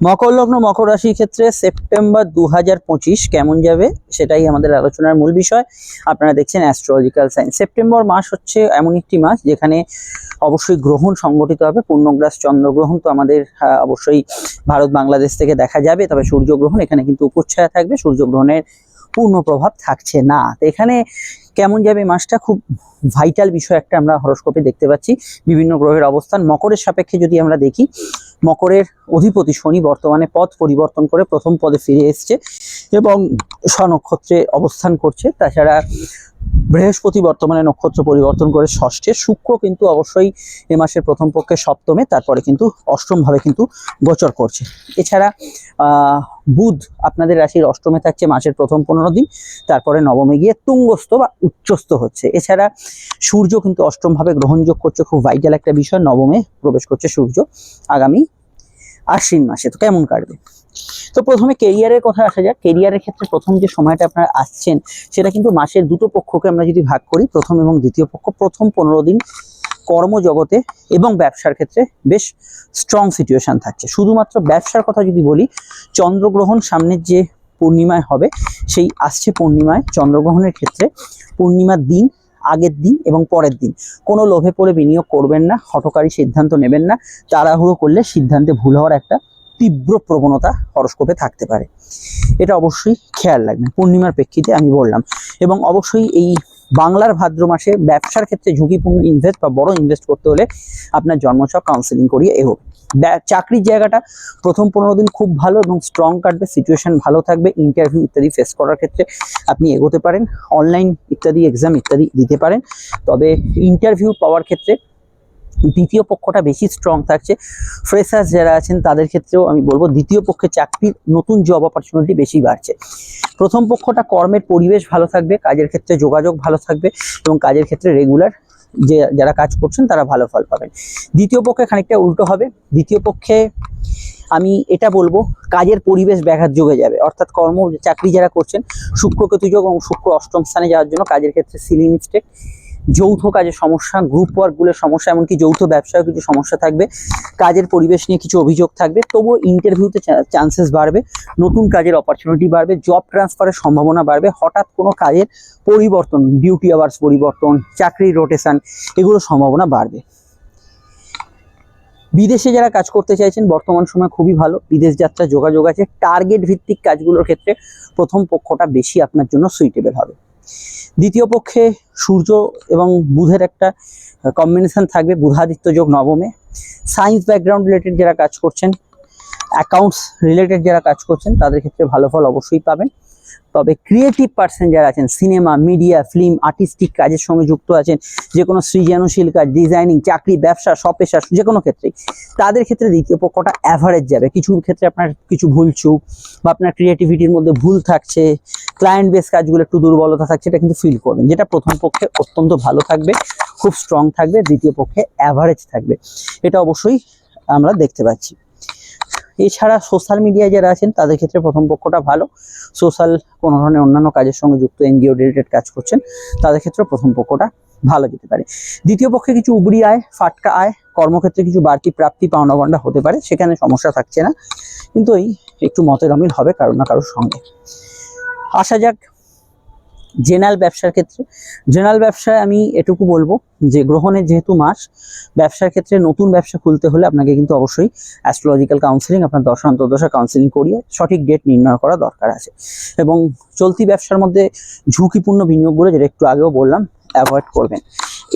মকর লগ্ন, মকর রাশির ক্ষেত্রে সেপ্টেম্বর দু হাজার পঁচিশ কেমন যাবে? সেটাই আমাদের আলোচনার মূল বিষয়। আপনারা দেখছেন অ্যাস্ট্রোলজিক্যাল সায়েন্স সেপ্টেম্বর মাস হচ্ছে এমন একটি মাস যেখানে অবশ্যই গ্রহণ সংগঠিত হবে। পূর্ণগ্রাস চন্দ্রগ্রহণ তো আমাদের অবশ্যই ভারত, বাংলাদেশ থেকে দেখা যাবে। তবে সূর্যগ্রহণ এখানে কিন্তু উপচ্ছায়া থাকবে। সূর্যগ্রহণের পূর্ণ প্রভাব থাকছে না। তো এখানে কেমন যাবে মাসটা? খুব ভাইটাল বিষয় একটা আমরা হরস্কোপে দেখতে পাচ্ছি। বিভিন্ন গ্রহের অবস্থান। মকরের সাপেক্ষে যদি আমরা দেখি মকরের অধিপতি শনি বর্তমানে পথ পরিবর্তন করে প্রথম পদে ফিরে এসছে এবং স্বনক্ষত্রে অবস্থান করছে। তাছাড়া বৃহস্পতি বর্তমানে নক্ষত্র পরিবর্তন করে ষষ্ঠে। শুক্র কিন্তু অবশ্যই এ মাসের প্রথম পক্ষে সপ্তমে, তারপরে কিন্তু অষ্টম ভাবে কিন্তু গোচর করছে। এছাড়া বুধ আপনাদের রাশির অষ্টমে থাকছে, মাসের প্রথম পনেরো দিন, তারপরে নবমে গিয়ে তুঙ্গস্থ বা উচ্চস্থ হচ্ছে। এছাড়া, সূর্য কিন্তু অষ্টম ভাবে গ্রহণযোগ করছে, খুব ভাইটাল একটা বিষয়, নবমে প্রবেশ করছে সূর্য আগামী আশ্বিন মাসে। তো কেমন কাটবে? তো প্রথমে কেরিয়ারের কথা আসা যাক। কেরিয়ারের ক্ষেত্রে প্রথম যে সময়টা আপনারা আসছেন, সেটা কিন্তু মাসের দুটো পক্ষকে আমরা যদি ভাগ করি, প্রথম এবং দ্বিতীয় পক্ষ, প্রথম পনেরো দিন কর্মজগতে এবং ব্যবসার ক্ষেত্রে বেশ স্ট্রং সিচুয়েশন থাকছে। শুধুমাত্র ব্যবসার কথা যদি বলি, চন্দ্রগ্রহণ সামনের যে পূর্ণিমায় হবে, সেই আসছে পূর্ণিমায়। চন্দ্রগ্রহণের ক্ষেত্রে পূর্ণিমার দিন, আগের দিন এবং পরের দিন। কোনো লোভে পড়ে বিনিয়োগ করবেন না, হঠকারী সিদ্ধান্ত নেবেন না, তাড়াহুড়ো করলে সিদ্ধান্তে ভুল হওয়ার একটা তীব্র প্রবণতা হরস্কোপে থাকতে পারে। এটা অবশ্যই খেয়াল রাখবেন, পূর্ণিমার প্রেক্ষিতে আমি বললাম। এবং অবশ্যই এই বাংলার ভাদ্র মাসে ব্যবসার ক্ষেত্রে ঝুঁকিপূর্ণ ইনভেস্ট বা বড় ইনভেস্ট করতে হলে আপনার জন্মছক কাউন্সেলিং করিয়ে এগোবে চাকরির জায়গাটা প্রথম পনেরো দিন খুব ভালো এবং স্ট্রং কাটবে সিচুয়েশন ভালো থাকবে ইন্টারভিউ ইত্যাদি ফেস করার ক্ষেত্রে আপনি এগোতে পারেন অনলাইন ইত্যাদি এক্সাম ইত্যাদি দিতে পারেন। তবে ইন্টারভিউ পাওয়ার ক্ষেত্রে দ্বিতীয় পক্ষটা বেশি স্ট্রং থাকছে। ফ্রেশার্স যারা আছেন, তাদের ক্ষেত্রেও আমি বলব দ্বিতীয় পক্ষে চাকরির নতুন জব অপরচুনিটি বেশি বাড়ছে। প্রথম পক্ষটা কর্মের পরিবেশ ভালো থাকবে, কাজের ক্ষেত্রে যোগাযোগ ভালো থাকবে এবং কাজের ক্ষেত্রে রেগুলার যে, যারা কাজ করছেন, তারা ভালো ফল পাবেন। দ্বিতীয় পক্ষে খানিকটা উল্টো হবে। দ্বিতীয় পক্ষে আমি এটা বলব, কাজের পরিবেশ ব্যাঘাত যোগে যাবে। অর্থাৎ কর্ম, চাকরি যারা করছেন শুক্র কেতু যোগ এবং শুক্র অষ্টম স্থানে যাওয়ার জন্য কাজের ক্ষেত্রে সিলি মিস্টেক যৌথ কাজের সমস্যা গ্রুপ ওয়ার্কগুলোর সমস্যা, এমনকি যৌথ ব্যবসায় কিছু সমস্যা থাকবে। কাজের পরিবেশ নিয়ে কিছু অভিযোগ থাকবে, তবুও ইন্টারভিউতে চান্সেস বাড়বে, নতুন কাজের অপরচুনিটি বাড়বে জব ট্রান্সফারের সম্ভাবনা বাড়বে, হঠাৎ কোনো কাজের পরিবর্তন ডিউটি আওয়ার্স পরিবর্তন, চাকরির রোটেশন এগুলো সম্ভাবনা বাড়বে। বিদেশে যারা কাজ করতে চাইছেন, বর্তমান সময় খুবই ভালো, বিদেশ যাত্রা যোগাযোগ আছে টার্গেট ভিত্তিক কাজগুলোর ক্ষেত্রে প্রথম পক্ষটা বেশি আপনার জন্য সুইটেবল হবে। দ্বিতীয় পক্ষে সূর্য এবং বুধের একটা কম্বিনেশন থাকবে বুধাদিত্য যোগ নবমে। সায়েন্স ব্যাকগ্রাউন্ড রিলেটেড যারা কাজ করছেন অ্যাকাউন্টস রিলেটেড যারা কাজ করছেন, তাদের ক্ষেত্রে ভালো ফল অবশ্যই পাবেন। তবে ক্রিয়েটিভ পার্সন যারা আছেন সিনেমা মিডিয়া ফিল্ম আর্টিস্টিক কাজের সঙ্গে যুক্ত আছেন, যে কোনো সৃজনশীল কাজ ডিজাইনিং চাকরি, ব্যবসা স্বপেশা যে কোনো ক্ষেত্রেই, তাদের ক্ষেত্রে দ্বিতীয় পক্ষটা অ্যাভারেজ যাবে। কিছু ক্ষেত্রে আপনার কিছু ভুল চুক বা আপনার ক্রিয়েটিভিটির মধ্যে ভুল থাকছে ক্লায়েন্ট বেস কাজগুলো একটু দুর্বলতা থাকছে, এটা কিন্তু ফিল করবেন। যেটা প্রথম পক্ষে অত্যন্ত ভালো থাকবে, খুব স্ট্রং থাকবে, দ্বিতীয় পক্ষে অ্যাভারেজ থাকবে। এটা অবশ্যই আমরা দেখতে পাচ্ছি। এছাড়া সোশ্যাল মিডিয়ায় যারা আছেন, তাদের ক্ষেত্রে প্রথম পক্ষটা ভালো। সোশ্যাল কোনো ধরনের অন্যান্য কাজের সঙ্গে যুক্ত এনজিও রিলেটেড কাজ করছেন, তাদের ক্ষেত্রে প্রথম পক্ষটা ভালো যেতে পারে। দ্বিতীয় পক্ষে কিছু উবরি আয়, ফাটকা আয়, কর্মক্ষেত্রে কিছু বাড়তি প্রাপ্তি পাওনা গন্ডা হতে পারে, সেখানে সমস্যা থাকছে না। কিন্তু এই একটু মতের অমিল হবে কারও না কারোর সঙ্গে। আসা যাক জেনারেল ব্যবসার ক্ষেত্রে। জেনারেল ব্যবসায় আমি এটুকু বলব যে গ্রহণের যেহেতু মাস, ব্যবসার ক্ষেত্রে নতুন ব্যবসা খুলতে হলে আপনাকে কিন্তু অবশ্যই অ্যাস্ট্রোলজিক্যাল কাউন্সিলিং আপনার দশা, অন্তর্দশা কাউন্সিলিং করিয়ে সঠিক ডেট নির্ণয় করা দরকার আছে। এবং চলতি ব্যবসার মধ্যে ঝুঁকিপূর্ণ বিনিয়োগগুলো যেটা একটু আগেও বললাম অ্যাভয়েড করবেন।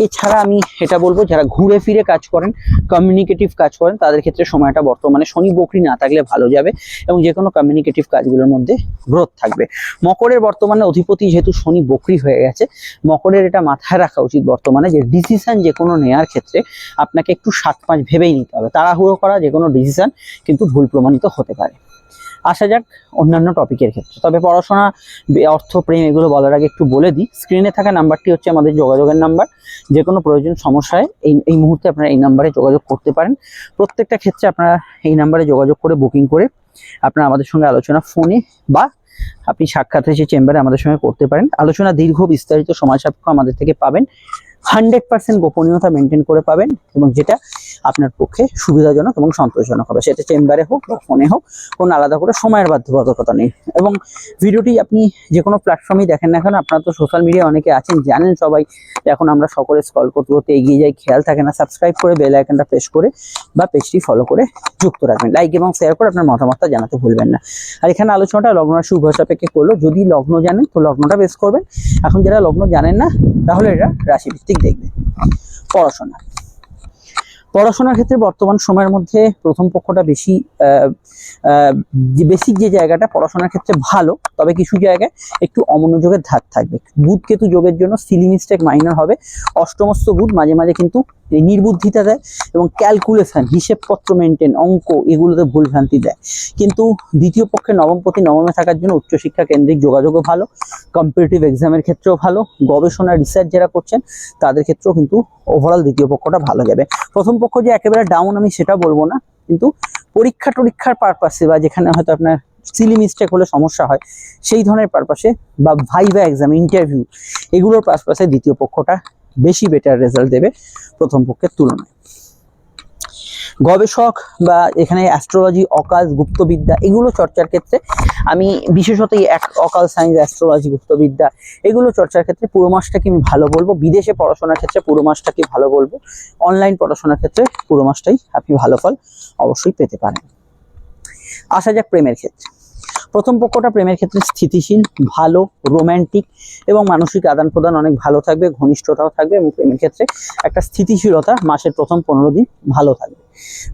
এছাড়া আমি এটা বলব, যারা ঘুরে ফিরে কাজ করেন কমিউনিকেটিভ কাজ করেন, তাদের ক্ষেত্রে সময়টা বর্তমানে শনি বকরি না থাকলে ভালো যাবে এবং যে কোনো কমিউনিকেটিভ কাজগুলোর মধ্যে গ্রোথ থাকবে। মকরের বর্তমানে অধিপতি যেহেতু শনি বকরি হয়ে গেছে, মকরের এটা মাথায় রাখা উচিত বর্তমানে যে ডিসিশন যে কোনো নেওয়ার ক্ষেত্রে আপনাকে একটু সাত পাঁচ ভেবেই নিতে হবে। তাড়াহুড়ো করা যে কোনো ডিসিশন কিন্তু ভুল প্রমাণিত হতে পারে। আসা যাক অন্যান্য টপিকের ক্ষেত্রে। তবে পড়াশোনা অর্থ, প্রেম, এগুলো বলার আগে একটু বলে দিই। স্ক্রিনে থাকা নাম্বারটি হচ্ছে আমাদের যোগাযোগের নাম্বার। যে কোনো প্রয়োজন সমস্যায় এই এই মুহূর্তে আপনারা এই নাম্বারে যোগাযোগ করতে পারেন। প্রত্যেকটা ক্ষেত্রে আপনারা এই নাম্বারে যোগাযোগ করে বুকিং করে আপনারা আমাদের সঙ্গে আলোচনা ফোনে বা আপনি সাক্ষাৎ এসে চেম্বারে আমাদের সঙ্গে করতে পারেন। আলোচনা দীর্ঘ, বিস্তারিত সময় সাপেক্ষ আমাদের থেকে পাবেন। হান্ড্রেড পার্সেন্ট গোপনীয়তা মেনটেন করে পাবেন এবং যেটা আপনার পক্ষে সুবিধাজনক এবং সন্তোষজনক হবে। সেটা চেম্বারে হোক বা ফোনে হোক, কোনো আলাদা করে সময়ের বাধ্যবাধকতা নেই। এবং ভিডিওটি আপনি যে কোনো প্ল্যাটফর্মেই দেখেন না কেন, আপনারা তো সোশ্যাল মিডিয়া অনেকে আছেন, জানেন সবাই এখন আমরা সকলে স্কল করতে করতে এগিয়ে যাই, খেয়াল থাকে না সাবস্ক্রাইব করে বেল আইকনটা প্রেস করে বা পেজটি ফলো করে যুক্ত রাখবেন। লাইক এবং শেয়ার করে আপনার মতামতটা জানাতে ভুলবেন না। আর এখানে আলোচনাটা লগ্ন রাশি উভয় সাপেক্ষে করল। যদি লগ্ন জানেন, তো লগ্নটা বেস করবেন। এখন যারা লগ্ন জানেন না তাহলে এটা রাশিভিত্তিক দেখবে। পড়াশোনা। পড়াশোনার ক্ষেত্রে বর্তমান সময়ের মধ্যে প্রথম পক্ষটা বেশি বেসিক যে জায়গাটা, পড়াশোনার ক্ষেত্রে ভালো, তবে কিছু জায়গায় একটু অমনোযোগের ধার থাকবে। বুধ কেতু যোগের জন্য সিলি মিস্টেক মাইনর হবে। অষ্টমস্ত বুধ মাঝে মাঝে কিন্তু নির্বুদ্ধিতা দেয় এবং ক্যালকুলেশন হিসেবপত্র মেনটেন অঙ্ক, এগুলোতে ভুলভ্রান্তি দেয়। কিন্তু দ্বিতীয় পক্ষে নবমপতি নবমে থাকার জন্য উচ্চশিক্ষা কেন্দ্রিক যোগাযোগও ভালো কম্পিটিটিভ এক্সামের ক্ষেত্রেও ভালো, গবেষণা রিসার্চ যারা করছেন, তাদের ক্ষেত্রেও কিন্তু ওভারঅল দ্বিতীয় পক্ষটা ভালো যাবে। প্রথম পক্ষ যে একেবারে ডাউন আমি সেটা বলব না, কিন্তু পরীক্ষা টরীক্ষার পারপাসে বা যেখানে হয়তো আপনার সিলি মিস্টেক হলে সমস্যা হয়, সেই ধরনের পারপাসে বা ভাইভা এক্সাম ইন্টারভিউ এগুলোর পারপাসে দ্বিতীয় পক্ষটা বেশি বেটার রেজাল্ট দেবে প্রথম পক্ষের তুলনায়। গবেষক বা এখানে অ্যাস্ট্রোলজি অকাল গুপ্তবিদ্যা এগুলো চর্চার ক্ষেত্রে আমি বিশেষত এই অকাল সায়েন্স অ্যাস্ট্রোলজি গুপ্তবিদ্যা এগুলো চর্চার ক্ষেত্রে পুরো মাসটাকে আমি ভালো বলব। বিদেশে পড়াশোনার ক্ষেত্রে পুরো মাসটাকে ভালো বলব। অনলাইন পড়াশোনার ক্ষেত্রে পুরো মাসটাই আপনি ভালো ফল অবশ্যই পেতে পারেন। আসা যাক প্রেমের ক্ষেত্রে। প্রথম পক্ষটা প্রেমের ক্ষেত্রে স্থিতিশীল, ভালো রোম্যান্টিক এবং মানসিক আদান প্রদান অনেক ভালো থাকবে, ঘনিষ্ঠতাও থাকবে এবং প্রেমের ক্ষেত্রে একটা স্থিতিশীলতা মাসের প্রথম পনেরো দিন ভালো থাকবে।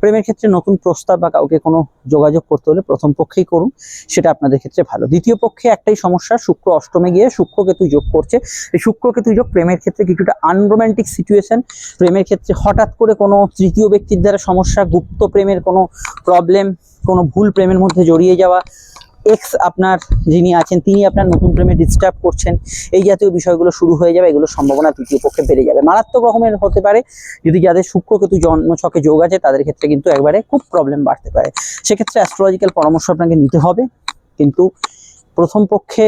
প্রেমের ক্ষেত্রে নতুন প্রস্তাব বা কাউকে কোনো যোগাযোগ করতে হলে প্রথম পক্ষেই করুন, সেটা আপনাদের ক্ষেত্রে ভালো। দ্বিতীয় পক্ষে একটাই সমস্যা, শুক্র অষ্টমে গিয়ে শুক্র কেতু যোগ করছে। এই শুক্র কেতু যোগ প্রেমের ক্ষেত্রে কিছুটা আনরোম্যান্টিক সিচুয়েশন প্রেমের ক্ষেত্রে হঠাৎ করে কোনো তৃতীয় ব্যক্তির দ্বারা সমস্যা, গুপ্ত প্রেমের কোনো প্রবলেম কোনো ভুল প্রেমের মধ্যে জড়িয়ে যাওয়া এক্স আপনার যিনি আছেন, তিনি আপনার নতুন প্রেমে ডিস্টার্ব করছেন, এই জাতীয় বিষয়গুলো শুরু হয়ে যাবে এগুলোর সম্ভাবনা তৃতীয় পক্ষে বেড়ে যাবে। মারাত্মক রকমের হতে পারে, যদি যাদের শুক্র কেতু জন্ম ছকে যোগ আছে, তাদের ক্ষেত্রে কিন্তু একবারে খুব প্রবলেম বাড়তে পারে। সেক্ষেত্রে অ্যাস্ট্রোলজিক্যাল পরামর্শ আপনাকে নিতে হবে, কিন্তু প্রথম পক্ষে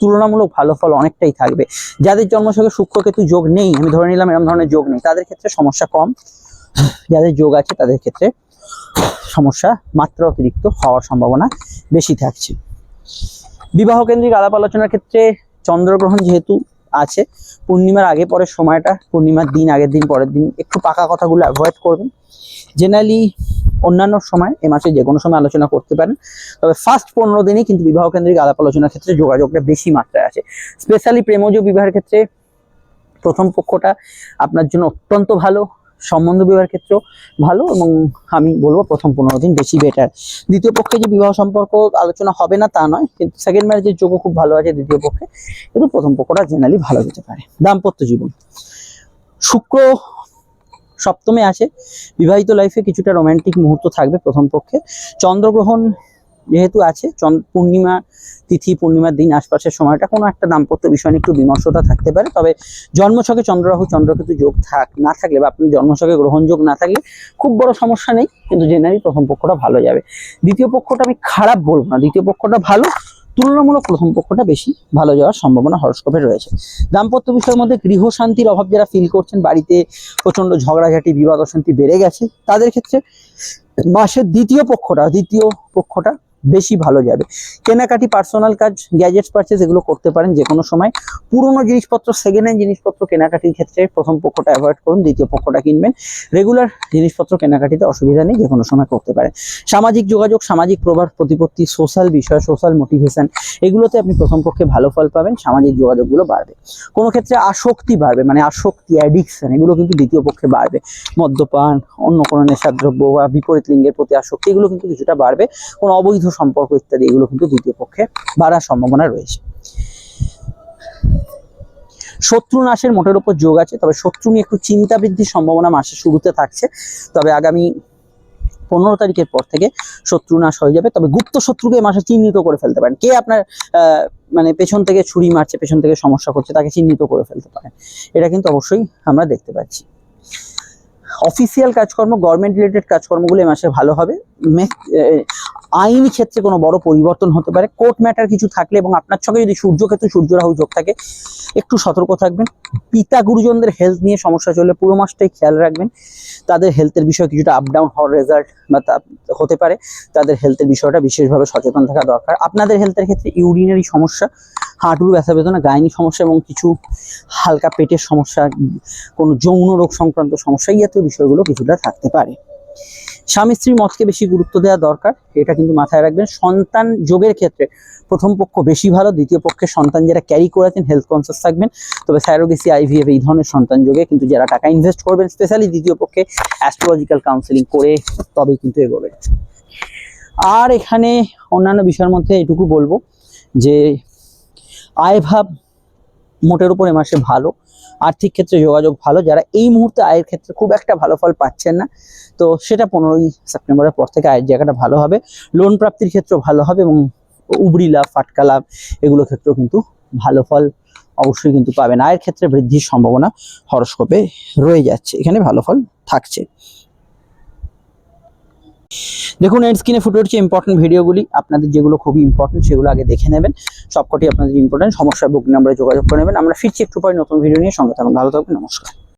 তুলনামূলক ভালো ফল অনেকটাই থাকবে। যাদের জন্মছকে শুক্র কেতু যোগ নেই, আমি ধরে নিলাম এরকম ধরনের যোগ নেই, তাদের ক্ষেত্রে সমস্যা কম। যাদের যোগ আছে, তাদের ক্ষেত্রে সমস্যা, মাত্রা অতিরিক্ত হওয়ার সম্ভাবনা বেশি থাকছে। বিবাহ কেন্দ্রিক আলাপ আলোচনার ক্ষেত্রে চন্দ্রগ্রহণ যেহেতু আছে, পূর্ণিমার আগে পরের সময়টা, পূর্ণিমার দিন, আগের দিন, পরের দিন, একটু পাকা কথাগুলো অ্যাভয়েড করবেন। জেনারেলি অন্যান্য সময়, এ মাসে যে কোনো সময় আলোচনা করতে পারেন। তবে ফার্স্ট পনেরো দিনই কিন্তু বিবাহ কেন্দ্রিক আলাপ আলোচনার ক্ষেত্রে যোগাযোগটা বেশি মাত্রায় আছে স্পেশালি প্রেমজ বিবাহের ক্ষেত্রে প্রথম পক্ষটা আপনার জন্য অত্যন্ত ভালো। সম্বন্ধ বিবাহের ক্ষেত্রেও ভালো এবং আমি বলব প্রথম পনেরো দিন বেশি বেটার দ্বিতীয় পক্ষে যে বিবাহ সম্পর্ক আলোচনা হবে না তা নয়, কিন্তু সেকেন্ড ম্যারেজের যোগ্য খুব ভালো আছে দ্বিতীয় পক্ষে। কিন্তু প্রথম পক্ষটা জেনারেলি ভালো যেতে পারে। দাম্পত্য জীবন। শুক্র সপ্তমে আছে। বিবাহিত লাইফে কিছুটা রোমান্টিক মুহূর্ত থাকবে প্রথম পক্ষে। চন্দ্রগ্রহণ যেহেতু আছে পূর্ণিমা তিথি, পূর্ণিমার দিন, আশপাশের সময়টা কোনো একটা দাম্পত্য বিষয় নিয়ে একটু বিমর্ষতা থাকতে পারে। তবে জন্মছকে চন্দ্ররাহু, চন্দ্রকেতু যোগ থাক না থাকলে বা আপনার জন্মছকে গ্রহণ যোগ না থাকলে খুব বড় সমস্যা নেই, কিন্তু জেনারেলি প্রথম পক্ষটা ভালো যাবে। দ্বিতীয় পক্ষটা আমি খারাপ বলব না, দ্বিতীয় পক্ষটা ভালো। তুলনামূলক প্রথম পক্ষটা বেশি ভালো যাওয়ার সম্ভাবনা হরস্কোপে রয়েছে। দাম্পত্য বিষয়ের মধ্যে গৃহ শান্তির অভাব যারা ফিল করছেন, বাড়িতে প্রচণ্ড ঝগড়াঝাটি, বিবাদ অশান্তি বেড়ে গেছে, তাদের ক্ষেত্রে মাসের দ্বিতীয় পক্ষটা দ্বিতীয় পক্ষটা বেশি ভালো যাবে। কেনাকাটি পার্সোনাল কাজ গ্যাজেটস পারচেস এগুলো করতে পারেন যে কোনো সময়। পুরনো জিনিসপত্র সেকেন্ড হ্যান্ড জিনিসপত্র কেনাকাটির ক্ষেত্রে প্রথম পক্ষটা অ্যাভয়েড করুন, দ্বিতীয় পক্ষটা কিনবেন। রেগুলার জিনিসপত্র কেনাকাটিতে অসুবিধা নেই যে কোনো সময় করতে পারেন। সামাজিক যোগাযোগ, সামাজিক প্রভাব, প্রতিপত্তি সোশ্যাল বিষয় সোশ্যাল মোটিভেশন এগুলোতে আপনি প্রথম পক্ষে ভালো ফল পাবেন, সামাজিক যোগাযোগগুলো বাড়বে। কোনো ক্ষেত্রে আসক্তি বাড়বে মানে আসক্তি অ্যাডিকশন এগুলো কিন্তু দ্বিতীয় পক্ষে বাড়বে। মদ্যপান, অন্য কোনো নেশাদ্রব্য বা বিপরীত লিঙ্গের প্রতি আসক্তি এগুলো কিন্তু কিছুটা বাড়বে। কোনো অবৈধ সম্পর্ক ইত্যাদি, এগুলো কিন্তু দ্বিতীয় পক্ষে বাড়ার সম্ভাবনা রয়েছে। শত্রু নাশের মোটের উপর যোগ আছে, তবে শত্রু নিয়ে একটু চিন্তা বৃদ্ধির সম্ভাবনা মাসের শুরুতে থাকছে। তবে আগামী পনেরো তারিখের পর থেকে শত্রু নাশ হয়ে যাবে। তবে গুপ্ত শত্রুকে মাসে চিহ্নিত করে ফেলতে পারেন। কে আপনার মানে পেছন থেকে ছুরি মারছে, পেছন থেকে সমস্যা করছে, তাকে চিহ্নিত করে ফেলতে পারেন। এটা কিন্তু অবশ্যই আমরা দেখতে পাচ্ছি। অফিসিয়াল কাজকর্ম গভর্নমেন্ট রিলেটেড কাজকর্মগুলো এই মাসে ভালো হবে। আইনি ক্ষেত্রে কোনো বড় পরিবর্তন হতে পারে। কোর্ট ম্যাটার কিছু থাকলে এবং আপনার ছকে যদি সূর্যকেতু সূর্য রাহু যোগ থাকে, একটু সতর্ক থাকবেন। পিতা গুরুজনদের হেলথ নিয়ে সমস্যা চললে পুরো মাসটাই খেয়াল রাখবেন। তাদের হেলথের বিষয়ে কিছুটা আপ ডাউন হওয়ার রেজাল্ট বা তা হতে পারে। তাদের হেলথের বিষয়টা বিশেষভাবে সচেতন থাকা দরকার। আপনাদের হেলথের ক্ষেত্রে ইউরিনারি সমস্যা হাঁটুর ব্যথা বেদনা, গাইনি সমস্যা এবং কিছু হালকা পেটের সমস্যা, কোনো যৌন রোগ সংক্রান্ত সমস্যা জাতীয় বিষয়গুলো কিছুটা থাকতে পারে। স্বামী স্ত্রীর মতকে বেশি গুরুত্ব দেওয়া দরকার, এটা কিন্তু মাথায় রাখবেন। সন্তান যোগের ক্ষেত্রে প্রথম পক্ষ বেশি ভালো, দ্বিতীয় পক্ষের সন্তান যারা ক্যারি করেছেন হেলথ কনসিয়াস থাকবেন। তবে স্যারোগেসি আইভিএফ এই ধরনের সন্তান যোগে কিন্তু যারা টাকা ইনভেস্ট করবেন স্পেশালি দ্বিতীয় পক্ষে অ্যাস্ট্রোলজিক্যাল কাউন্সেলিং করে তবেই কিন্তু এগোবেন। আর এখানে অন্যান্য বিষয়ের মধ্যে এটুকু বলব যে আয় ভাব মোটের উপর এ মাসে ভালো। আর্থিক ক্ষেত্রে যোগাযোগ ভালো। যারা এই মুহূর্তে আয়ের ক্ষেত্রে খুব একটা ভালো ফল পাচ্ছেন না, তো সেটা পনেরোই সেপ্টেম্বরের পর থেকে আয়ের জায়গাটা ভালো হবে। লোন প্রাপ্তির ক্ষেত্রেও ভালো হবে এবং উবরি লাভ, ফাটকা লাভ, এগুলো ক্ষেত্রেও কিন্তু ভালো ফল অবশ্যই কিন্তু পাবেন। আয়ের ক্ষেত্রে বৃদ্ধির সম্ভাবনা হরস্কোপে রয়ে যাচ্ছে। এখানে ভালো ফল থাকছে। দেখুন এর স্ক্রিনে ফুটে উঠছে ইম্পর্টেন্ট ভিডিওগুলি। আপনাদের যেগুলো খুবই ইম্পর্টেন্ট সেগুলো আগে দেখে নেবেন। সবকটি আপনাদের ইম্পর্টেন্ট সমস্যা, বুক নাম্বারে যোগাযোগ করে নেবেন। আমরা ফিরছি একটু পরে নতুন ভিডিও নিয়ে। সঙ্গে থাকুন, ভালো থাকুন, নমস্কার।